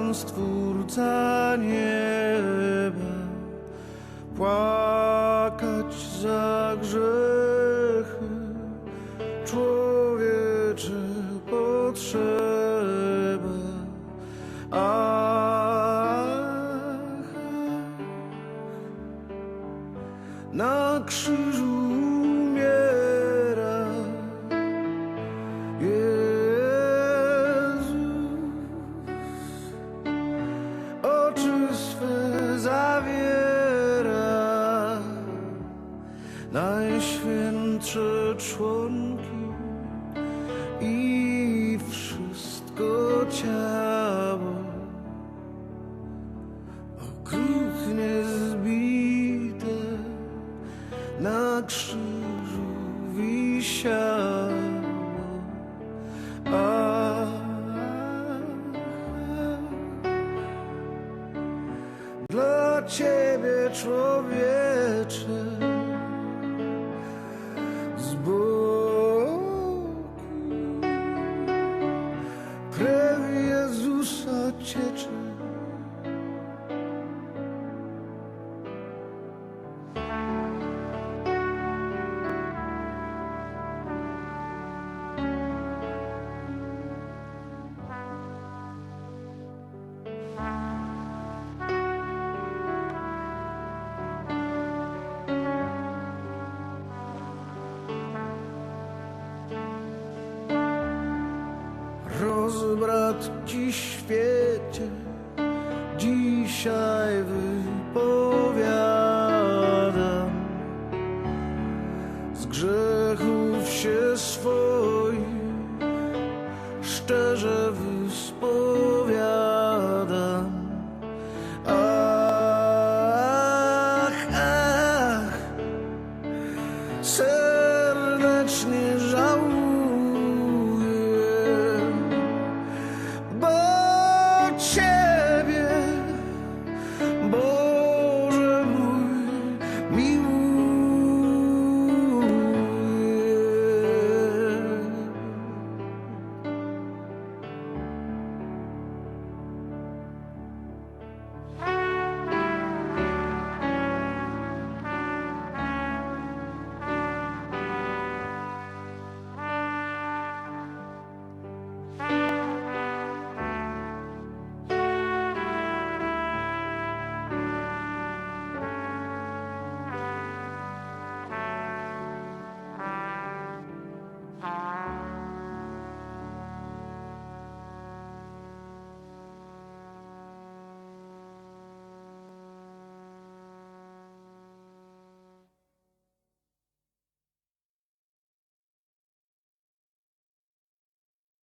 Pan, Stwórca nieba, płakać za grzechy. Człowieczy potrzeba, ach, ach, na krzyżu najświętsze członki i wszystko ciało okrutnie zbite na krzyżu wisiało. Dla ciebie człowiecze Rozbrat ci świecie dzisiaj wypowiadam z grzechów się swoich szczerze wyspowiadam.